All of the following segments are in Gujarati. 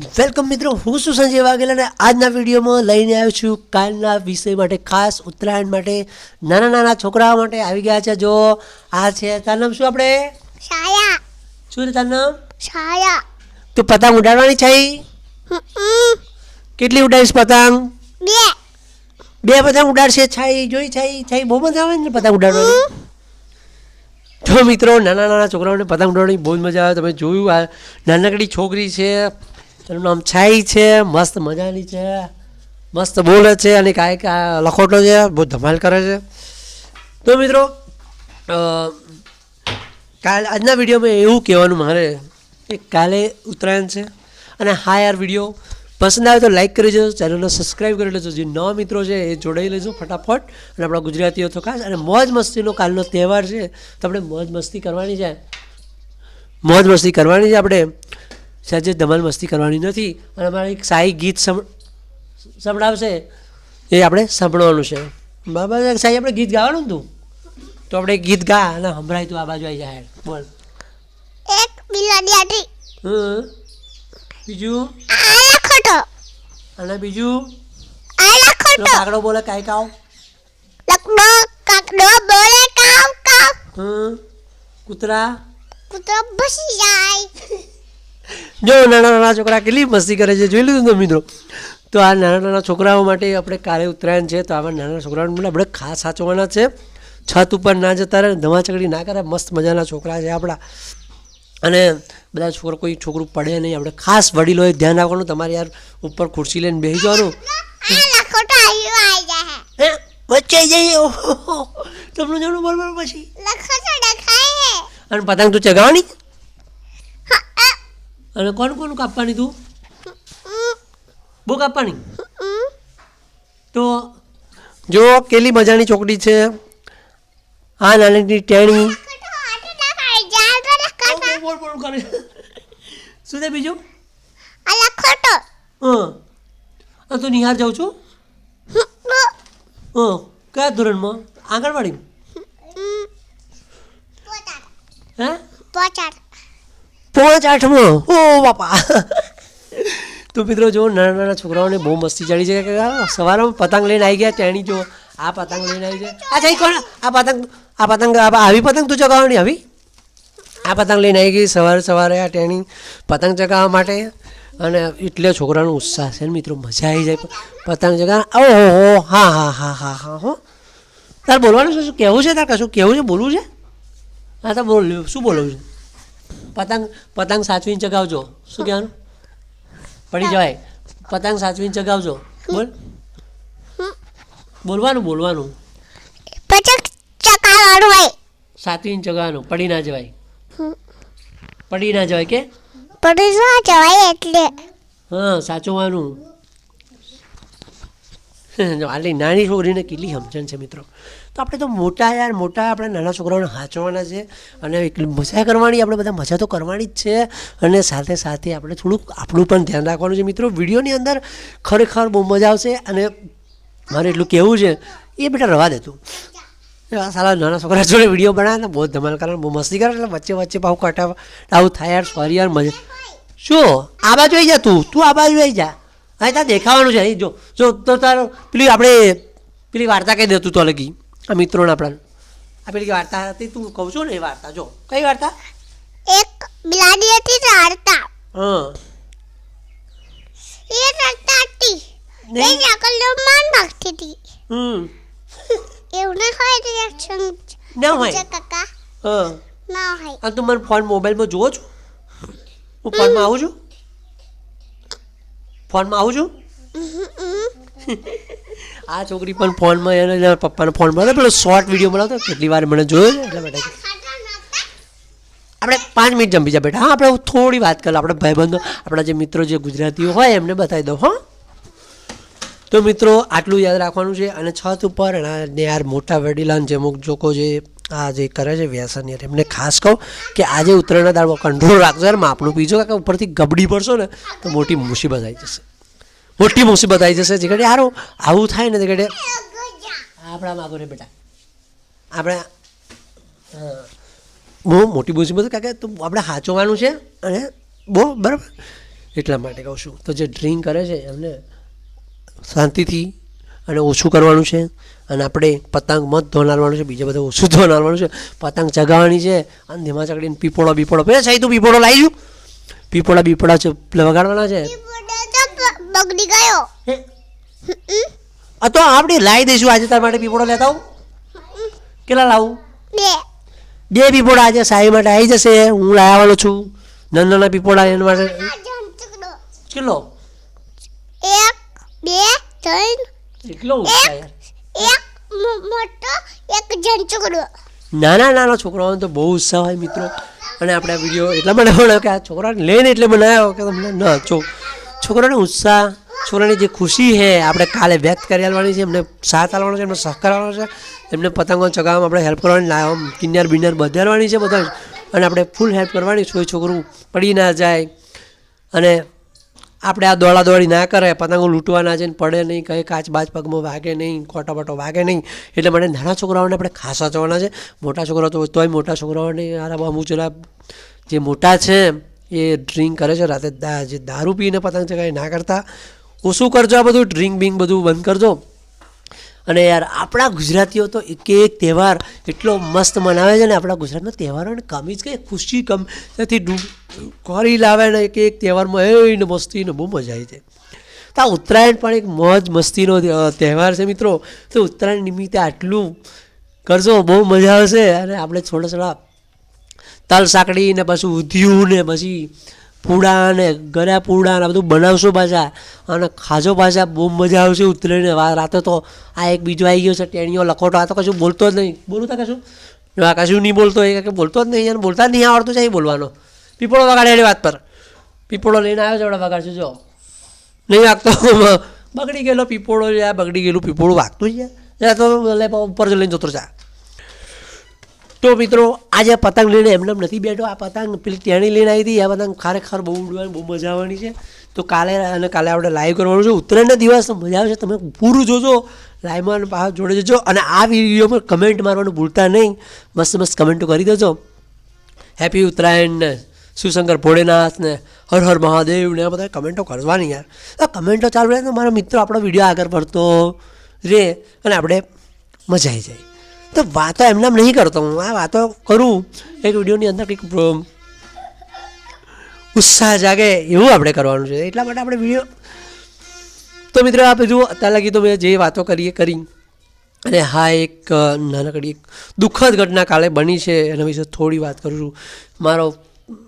વેલકમ મિત્રો હું શું સંજય વાઘેલા અને આજના વિડીયોમાં લઈને આવ્યો છું કાલના વિષય માટે ખાસ ઉત્તરાયણ માટે નાના નાના છોકરાઓ માટે આવી ગયા છે. જો આ છે તારું નામ શું આપણે? છાયા. શું તારું નામ? છાયા. તું પતંગ ઉડાડવાની છે? કેટલી ઉડાડીશ પતંગ? બે. બે પતંગ ઉડાડશે છાઈ જોઈ છાઈ છાઈ બહુ મજા આવે ને પતંગ ઉડાડવાની? તો મિત્રો નાના નાના છોકરાઓને પતંગ ઉડાડવાની બહુ જ મજા આવે. તમે જોયું આ નાનકડી છોકરી છે તેનું નામ છાઈ છે, મસ્ત મજાની છે, મસ્ત બોલે છે અને કાંઈક લખોટો છે, બહુ ધમાલ કરે છે. તો મિત્રો કાલ આજના વિડીયોમાં એવું કહેવાનું મારે કે કાલે ઉત્તરાયણ છે અને હા યાર વીડિયો પસંદ આવે તો લાઈક કરી દેજો, ચેનલને સબસ્ક્રાઈબ કરી લેજો, જે નવા મિત્રો છે એ જોડાઈ લેજો ફટાફટ. અને આપણા ગુજરાતીઓ તો ખાસ, અને મોજ મસ્તીનો કાલનો તહેવાર છે, તો આપણે મોજ મસ્તી કરવાની છે. મોજ મસ્તી કરવાની છે આપણે. સહેજે ધમાલ મસ્તી કરવાની નથી અને અમારે એક સાઈ ગીત સંભળાવશે. એ આપણે સાંભળવાનું છે. બાબા સાઈ આપણે ગીત ગાવાનું હતું તો? આપણે ગીત ગા અને સંભળાય તું આ બાજુ આવી જાય બોલ. એક બિલાડી હતી હં બીજું? આલા ખોટો. અને બીજું? આલા ખોટો. કાકડો બોલે કાંઈ કાવ? લકડો કાકડો બોલે કાવ કાવ. હં કૂતરા? કૂતરો ભસી જાય. જો નાના નાના છોકરા કેટલી મસ્તી કરે છે જોઈ લીધું ને મિત્રો? તો આ નાના નાના છોકરાઓ માટે આપણે કાલે ઉત્તરાયણ છે તો આવા નાના છોકરાઓને માટે આપણે ખાસ સાચવવાના છે. છત ઉપર ના જતા રહે ધમાચકડી ના કરે મસ્ત મજાના છોકરા છે આપણા. અને બધા છોકરો કોઈ છોકરું પડે નહીં. આપણે ખાસ વડીલોએ ધ્યાન રાખવાનું તમારે યાર ઉપર ખુરશી લઈને બેસી જવાનું. વચ્ચે જઈએ. ઓહો તમને જવાનું બરોબર પછી. અને પતંગ તું ચગાવવાની? અને કોણ કોણ કાપવાની તું? બહુ કાપવાની? તો જો કેટલી મજાની ચોકડી છે. આ નાની ટેણી. શું છે બીજું? ખોટો હં. હા તો નિહાર જાઉં છું. હં. કયા ધોરણમાં? આંગણવાડી ઉમ. પોચાડ હે? પોચાડ. પાંચ આઠમાં ઓ બાપા. તો મિત્રો જો નાના નાના છોકરાઓને બહુ મસ્તી ચડી છે કે સવારમાં પતંગ લઈને આવી ગયા તેણી જો આ પતંગ લઈને આવી છે આ જઈ કોણ? આ પતંગ આ પતંગ આવી પતંગ તું ચગાવવાની આવી? આ પતંગ લઈને આવી ગઈ સવારે સવારે આ ટેણી પતંગ ચગાવવા માટે. અને એટલે છોકરાનો ઉત્સાહ છે ને મિત્રો મજા આવી જાય. પતંગ ચગાવવા ઓહો હા હા હા હા હા હો તાર બોલવાનું શું શું કહેવું છે તાર? કશું કહેવું છે? બોલવું છે? હા તો બોલ શું બોલવું છે? પતંગ પતંગ સાચવીને ચગાવજો. શું કહેવાનું? પડી જવાય. પતંગ સાચવીને ચગાવજો. બોલ. બોલવાનું બોલવાનું. પચક ચકાવાળું હોય. સાચવીને ચગાવવાનું. પડી ના જવાય. પડી ના જવાય કે? પડી ના જવાય એટલે. હા સાચવવાનું. આટલી નાની છોકરીને કેટલી સમજણ છે મિત્રો. આપણે તો મોટા યાર, મોટા આપણે નાના છોકરાઓને હાંચવાના છે. અને મજા કરવાની, આપણે બધા મજા તો કરવાની જ છે. અને સાથે સાથે આપણે થોડુંક આપણું પણ ધ્યાન રાખવાનું છે. મિત્રો, વિડીયોની અંદર ખરેખર બહુ મજા આવશે અને મારે એટલું કહેવું છે, એ બેટા રવા દેતું સાલા નાના છોકરા જોડે વીડિયો બનાવે ને બહુ ધમાલ કરે બહુ મસ્તી કરે એટલે વચ્ચે વચ્ચે પાઉ કટા આવું થાય યાર, સોરી યાર, મજા શું? આ બાજુ આવી જા તું. તું આ બાજુ આવી જા. અહીં ત્યાં દેખાવાનું છે. અહીં જો જો તો તારું પેલી આપણે પેલી વાર્તા કહી દેતું તો લગી આ મિત્રોને આપણા આ પેલી વાર્તા હતી તું કહું છું ને એ વાર્તા જો. કઈ વાર્તા? એક બિલાડી હતી તો હડતા હા. એ રડતા હતી. એ નકલ માન ભાગતી હતી. હમ. એવું ના હોય રિએક્શન ના હોય? કાકા? હા. ના હોય. આ તું મારો ફોન મોબાઈલમાં જુઓ છો? હું ફોનમાં આવું છું? ફોનમાં આવું છું? આ છોકરી પણ ફોનમાં એને પપ્પાનો પપ્પાના ફોનમાં પેલો શોર્ટ વીડિયો બનાવતો કેટલી વાર મને જોયો છે? એટલે માટે આપણે પાંચ મિનિટ જમી જા બેટા. હા, આપણે થોડી વાત કરીએ આપણે ભાઈબંધો, આપણા જે મિત્રો જે ગુજરાતીઓ હોય એમને બતાવી દઉં, હા. તો મિત્રો, આટલું યાદ રાખવાનું છે અને છત ઉપર અને યાર મોટા વડીલાન જે અમુક લોકો જે આ જે કરે છે વ્યસન યાર, એમને ખાસ કહું કે આજે ઉત્તરાયણના દાળમાં કંટ્રોલ રાખજો યાર. માપનું પીજો, કારણ ઉપરથી ગબડી પડશો ને, તો મોટી મુસીબત આવી જશે. મોટી મુસીબત આવી જશે. જે ઘડી આવું થાય ને તે ઘડી આપણા માગો રે બેટા. આપણે બહુ મોટી મુસીબત કારણ કે તું આપણે સાચવવાનું છે અને બહુ બરાબર. એટલા માટે કહું છું. તો જે ડ્રિંક કરે છે, એમને શાંતિથી અને ઓછું કરવાનું છે અને આપણે પતંગ મત ધોનારવાનું છે, બીજે બધું ઓછું ધોનારવાનું છે. પતંગ ચગાવવાની છે અને ધીમા ચગડીને પીપોળો બીપોળો પેલા સાઈ તું પીપોળો લાવી પીપોળા બીપોળા છે વગાડવાના છે બગડી ગયો? તો આપણે લાવી દઈશું આજે તાર માટે પીપોળો લેતા આવું. કેટલા લાવું? બે. બે પીપોળા આજે સાઈ માટે આવી જશે. હું લાવવાનો છું. નાના નાના પીપોળા એના માટે. કેટલો? એક બે ત્રણ. કેટલો એક મોટો એક જંચુકડો નાના નાના છોકરાઓને તો બહુ ઉત્સાહ હોય મિત્રો. અને આપણે આ વીડિયો એટલા માટે બનાવ્યો કે આ છોકરાને લઈને એટલે બનાવ્યો કે તમને ન છો છોકરાને ઉત્સાહ. છોકરાની જે ખુશી છે, આપણે કાલે વ્યક્ત કરી આલવાની છે, એમને સાથ આલવાનો છે, એમને સહકાર આપવાનો છે, એમને પતંગો ચગાવવામાં આપણે હેલ્પ કરવાની ના આમ કિન્યાર બિન્યાર બધારવાની છે બધા અને આપણે ફૂલ હેલ્પ કરવાની કોઈ છોકરું પડી ના જાય. અને આપણે આ દોડા દોડી ના કરે, પતંગો લૂંટવા ના જાય પડે નહીં, કંઈ કાચ બાચ પગમાં વાગે નહીં, ખોટા બટો વાગે નહીં. એટલે માટે નાના છોકરાઓને આપણે ખાસ સાચવવાના છે. મોટા છોકરાઓ તો તોય મોટા છોકરાઓને આરામ અમુક જરા જે મોટા છે એ ડ્રિંક કરે છે, રાતે જે દારૂ પીને પતંગ ચગાવી ના કરતા ઓછું કરજો આ બધું? ડ્રિંક બિંક બધું બંધ કરજો. અને યાર, આપણા ગુજરાતીઓ તો એક એક તહેવાર એટલો મસ્ત મનાવે છે ને, આપણા ગુજરાતમાં તહેવારોને કમી જ કંઈ ખુશી કમ, નથી ડૂબ કરી લાવે ને એક એક તહેવારમાં એ મસ્તીને બહુ મજા આવી જાય. તો આ ઉત્તરાયણ પણ એક મોજ મસ્તીનો તહેવાર છે મિત્રો. તો ઉત્તરાયણ નિમિત્તે આટલું કરજો, બહુ મજા આવશે. અને આપણે થોડા થોડા તલ સાંકળી ને પછી ઉધ્યું ને પછી પૂડા ને ગળ્યા પૂડા ને બધું બનાવશો પાછા. અને ખાજો પાછા બહુ મજા આવશે ઉતરીને. રાતે તો આ એક બીજો આવી ગયો છે ટેણીઓ લખોટો. આ તો કશું બોલતો જ નહીં. બોલું તા કશું? આ કશું નહીં બોલતો, એ કે બોલતો જ નહીં અને બોલતા નહીં આવડતું છે એ બોલવાનો. પીપળો વગાડે એની વાત પર. પીપળો લઈને આવ્યો છે વગાડશું જો. નહીં વાગતો. બગડી ગયેલો પીપળો બગડી ગયેલું પીપોળું વાગતું જા તો લે ઉપર જ લઈને જતો જા. તો મિત્રો, આજે પતંગ લઈને એમને નથી બેઠો. આ પતંગ પેલી ટેણી લઈને આવી હતી. આ પતંગ ખરેખર બહુ ઉડવાની, બહુ મજા આવવાની છે. તો કાલે અને કાલે આપણે લાઈવ કરવાનું છે. ઉત્તરાયણના દિવસ મજા આવશે. તમે પૂરું જોજો. લાઈવમાં પાછા જોડે જજો. અને આ વિડીયોમાં કમેન્ટ મારવાનું ભૂલતા નહીં. મસ્ત મસ્ત કમેન્ટો કરી દેજો. હેપી ઉત્તરાયણ ને શિવશંકર ભોળેનાથ ને હર હર મહાદેવ ને આ બધા કમેન્ટો કરવાની યાર. આ કમેન્ટો ચાલુ રહે તો મારા મિત્રો આપણો વીડિયો આગળ પડતો રહે અને આપણે મજા આવી જાય. તો વાતો એમને એમ નહીં કરતો હું. આ વાતો કરું એક વિડીયોની અંદર કંઈક ઉત્સાહ જાગે એવું આપણે કરવાનું છે. એટલા માટે આપણે વીડિયો તો મિત્રો આ જુઓ અત્યાર લગી તો મેં જે વાતો કરીએ કરી. અને હા, એક નાનકડી એક દુઃખદ ઘટના કાલે બની છે. એના વિશે થોડી વાત કરું છું. મારો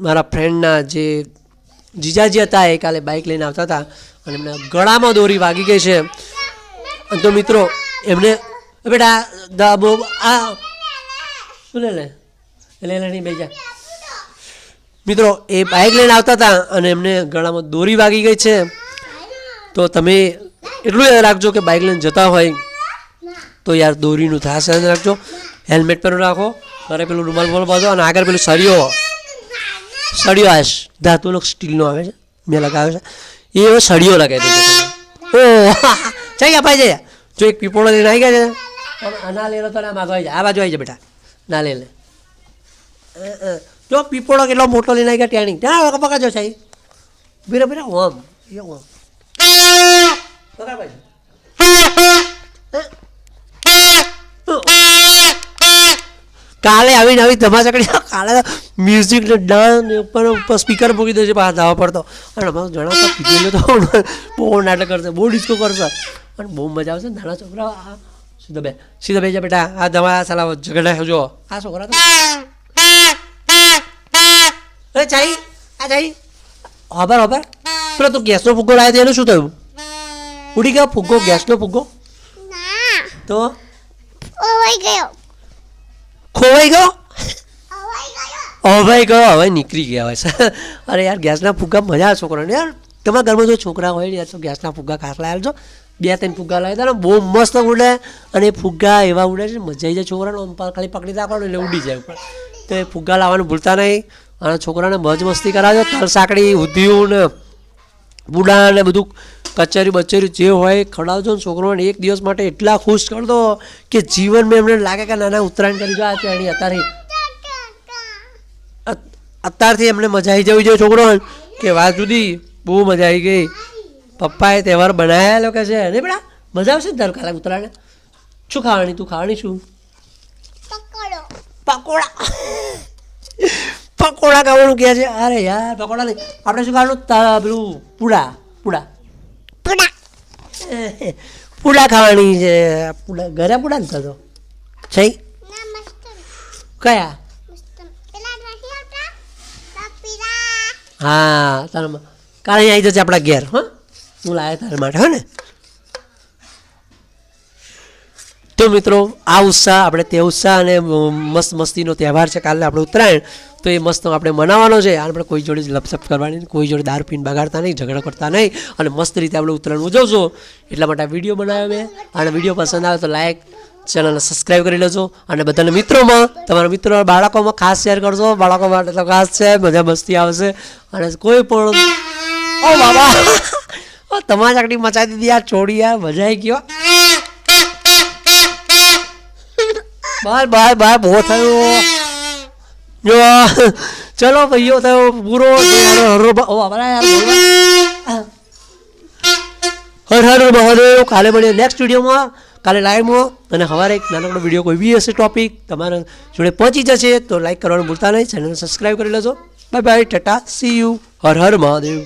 મારા ફ્રેન્ડના જે જીજાજી હતા એ કાલે બાઇક લઈને આવતા હતા. અને એમને ગળામાં દોરી વાગી ગઈ છે. તો મિત્રો, એમને બેટા દાબો આ. શું લે. લે લે નહીં બેજા. મિત્રો, એ બાઇક લઈને આવતા હતા અને એમને ગળામાં દોરી વાગી ગઈ છે. તો તમે એટલું યાદ રાખજો કે બાઇક લઈને જતા હોય. તો યાર દોરીનું થાસ યાદ રાખજો. હેલ્મેટ પહેરું રાખો મારે પેલું રૂમાલ બોલ બાંધો અને આગળ પેલું સળિયો. સળિયો આવે છે ધાતુનો સ્ટીલનો આવે છે. મેં લગાવ્યો છે. એ એવો સળિયો લગાવી દીધો ઓ જઈ ગયા ભાઈ જઈ જો એક પીપોળો લઈને આવી ગયા છે. ના લેલો તો ના માગો આવી જાય આ બાજુ આવી જાય બેટા. ના લે લે. જો પીપોળો કેટલો મોટો લઈને આવી ગયા ટેણી. ત્યાં પકડજો સાહેબ. બીરા બીરા ઓમ. એ ઓમ. બરાબર કાલે આવીને આવી ધમાચકડી કાલે મ્યુઝિક ને ઉપર ઉપર સ્પીકર મૂકી દેશે પાછા ધાવા પડતો. અને અમારું જણાવતા પીધેલું તો. બહુ નાટક કરશે બહુ ડિસ્કો કરશે. અને બહુ મજા આવશે. નાના છોકરા આ સીધા બે સીધા બે જા બેટા આ દવા સાલા ઝઘડા જો આ છોકરા તો અરે ચાઈ આ ચાઈ. હોબર હોબર પેલો તું ગેસનો ફુગ્ગો લાવ્યો એનું શું થયું? ઉડી ગયો ફુગ્ગો ગેસનો ફુગ્ગો? તો? ખોવાઈ ગયો. ખોવાઈ ગયો? હવે ગયો. હવે નીકળી ગયા હોય. અરે યાર ગેસના ફુગ્ગા મજા આવે છોકરાને. યાર તમારા ઘરમાં જો છોકરા હોય ને યાર તો ગેસના ફુગ્ગા ખાસ લાવેલ છો બે ત્રણ ફુગ્ગા લાવ્યા હતા ને, બહુ મસ્ત ઉડે. અને ફુગ્ગા એવા ઉડે છે, મજા આવી જાય. છોકરાને આમ ખાલી પકડી રાખો એટલે ઉડી જાય ઉપર. તો એ ફુગ્ગા લાવવાનું ભૂલતા નહીં. અને છોકરાને મોજ મસ્તી કરાવજો તલ સાંકડી, ઉધિયું ને બુડા ને બધું કચેરી બચેરી જે હોય ખડાવજો ને છોકરોને એક દિવસ માટે એટલા ખુશ કર દો કે જીવનમાં એમને લાગે કે નાના ઉત્તરાયણ કરી ગયા. છે એની અત્યારે અત્યારથી એમને મજા આવી જવી જોઈએ છોકરો કે વાત જુદી, બહુ મજા આવી ગઈ. પપ્પાએ તહેવાર બનાવ્યા લોકો છે? નહીં બેટા મજા આવશે ને તારું કાલે ઉત્તરાયણ શું ખાવાની તું? ખાવાની શું? પકોડા. પકોડા. ખાવાનું કહે છે? અરે યાર પકોડા નહીં. આપણે શું ખાવાનું? પેલું પૂડા પૂડા. પુડા. પૂડા ખાવાની છે. પૂડા ઘરે પૂડા ને થતો છે? કયા? હા તારા કાલે અહીં આવી જશે આપણા ઘેર હા. હું લાવ્યા તારા માટે, હો ને? તો મિત્રો, આ ઉત્સાહ, આપણે તે ઉત્સાહ અને મસ્ત મસ્તીનો તહેવાર છે કાલે આપણે ઉત્તરાયણ. તો એ મસ્ત આપણે મનાવવાનો છે. આપણે કોઈ જોડે લપસપ કરવાની કોઈ જોડે દારૂ પીને બગાડતા નહીં, ઝઘડા કરતા નહીં અને મસ્ત રીતે આપણે ઉત્તરાયણ ઉજવશો એટલા માટે આ વીડિયો બનાવ્યો મેં. અને વીડિયો પસંદ આવે તો લાઈક ચેનલને સબસ્ક્રાઈબ કરી લેજો. અને બધાના મિત્રોમાં, તમારા મિત્રો બાળકોમાં ખાસ શેર કરજો. બાળકો માટે તો ખાસ છે મજા મસ્તી આવશે. અને કોઈ પણ ઓ બાબા! ઓ તમારી આકડી મચાવી દીધી યાર છોડી યાર મજા આવી ગયો. બાય બાય બાય બહુ થયું. જો, ચલો ભાઈઓ થયો, પૂરો. હર હર મહાદેવ કાલે મળીએ નેક્સ્ટ વિડીયોમાં કાલે લાઈવમાં અને સવારે એક નાનકડો વીડિયો કોઈ બી હશે ટોપિક તમારા જોડે પહોંચી જશે, તો લાઈક કરવાનું ભૂલતા નહીં. ચેનલને સબસ્ક્રાઈબ કરી લેજો. Bye bye tata see you હર હર મહાદેવ.